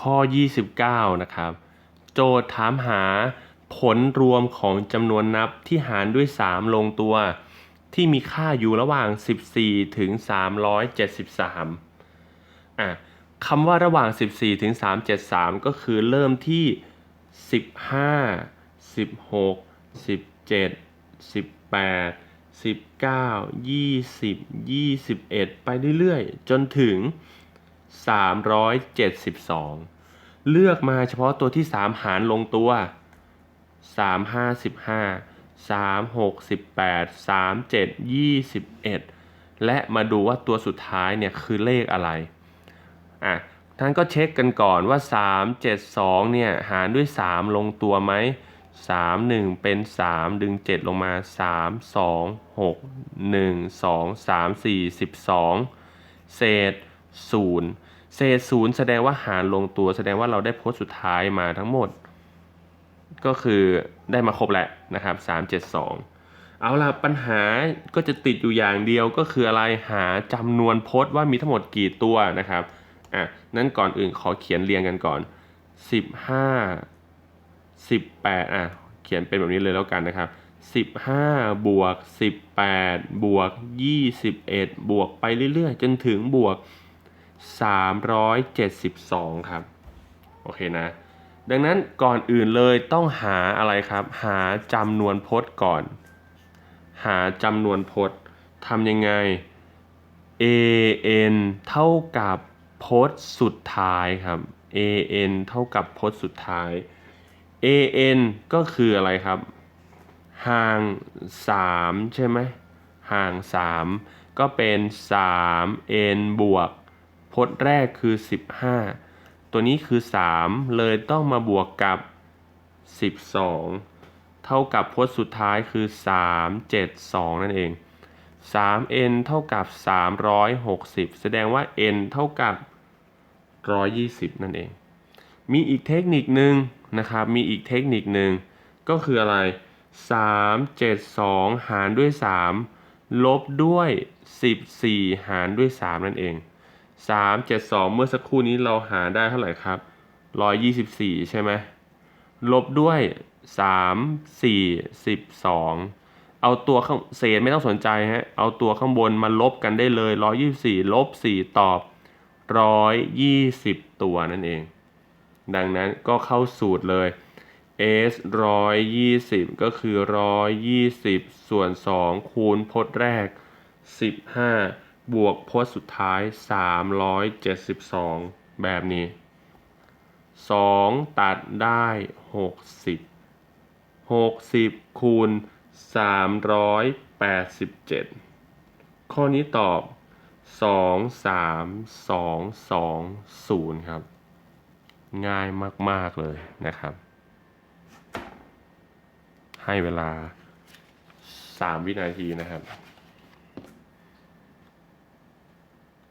ข้อ 29 นะครับ โจทย์ถามหาผลรวมของจำนวนนับที่หารด้วย 3 ลงตัว ที่มีค่าอยู่ระหว่าง 14 ถึง 373อะคำว่าระหว่าง 14 ถึง 373 ก็คือเริ่มที่ 15 16 17 18 19 20 21 ไปเรื่อยๆ จนถึง 372 เลือกมาเฉพาะตัวที่ 3 หารลงตัว 355 368 3 7 21 และมาดูว่าตัวสุดท้ายเนี่ยคือเลขอะไร อะท่านก็เช็คกันก่อนว่า 3 7 2 เนี่ยหารด้วย 3 ลงตัวไหม 3 1 เป็น 3 ดึง 7 ลงมา 3 2 6 1 2 3 4 12 เศษ 0 เศษ 0 แสดงว่าหารลงตัวแสดงว่าเราได้โพสต์สุดท้ายมาทั้งหมด ก็คือได้มาครบแหละนะครับ 372 เอาล่ะปัญหาก็จะติดอยู่อย่างเดียวก็คืออะไรหาจำนวนโพจน์ว่ามีทั้งหมดกี่ตัวนะครับอะนั้นก่อนอื่นขอเขียนเรียงกันก่อน 15 18อะเขียนเป็นแบบนี้เลยแล้วกันนะครับ15 บวก 18 บวก 21 บวกไปเรื่อยๆ จนถึงบวก 372 ครับ โอเคนะ ดังนั้นก่อนอื่นเลยต้องหาอะไรครับ หาจำนวนพจน์ก่อน หาจำนวนพจน์ทำยังไง an เท่ากับพจน์สุดท้ายครับ an เท่ากับพจน์สุดท้าย an ก็คืออะไรครับ ห่าง 3 ใช่ไหมห่าง 3 ก็เป็น 3n บวก พจน์แรกคือ 15 ตัวนี้คือ 3 เลยต้องมาบวกกับ 12 เท่ากับพจน์สุดท้ายคือ 3 7 2 นั่นเอง 3n เท่ากับ 360 แสดงว่า n เท่ากับ 120 นั่นเอง มีอีกเทคนิคนึงนะครับ มีอีกเทคนิคนึงก็คืออะไร 3 7 2 หารด้วย 3 ลบด้วย 14 หารด้วย 3 นั่นเอง 3 7 2เมื่อสักครู่นี้เราหาได้เท่าไหร่ครับ124ใช่ไหมลบด้วย3 4 12เอาตัวข้างเศษไม่ต้องสนใจฮะเอาตัวข้างบนมาลบกันได้เลย124ลบ4ตอบ120ตัวนั่นเอง ดังนั้นก็เข้าสูตรเลย s 120 ก็คือ 120 ส่วน 2 คูณพจน์แรก 15 บวกพจน์สุดท้าย 372 แบบนี้ 2 ตัดได้ 60 60 คูณ 387 ข้อนี้ตอบ 2 3 2 2 0 ครับ ง่ายมาก ๆ เลยนะครับ ให้เวลา 3 วินาทีนะครับ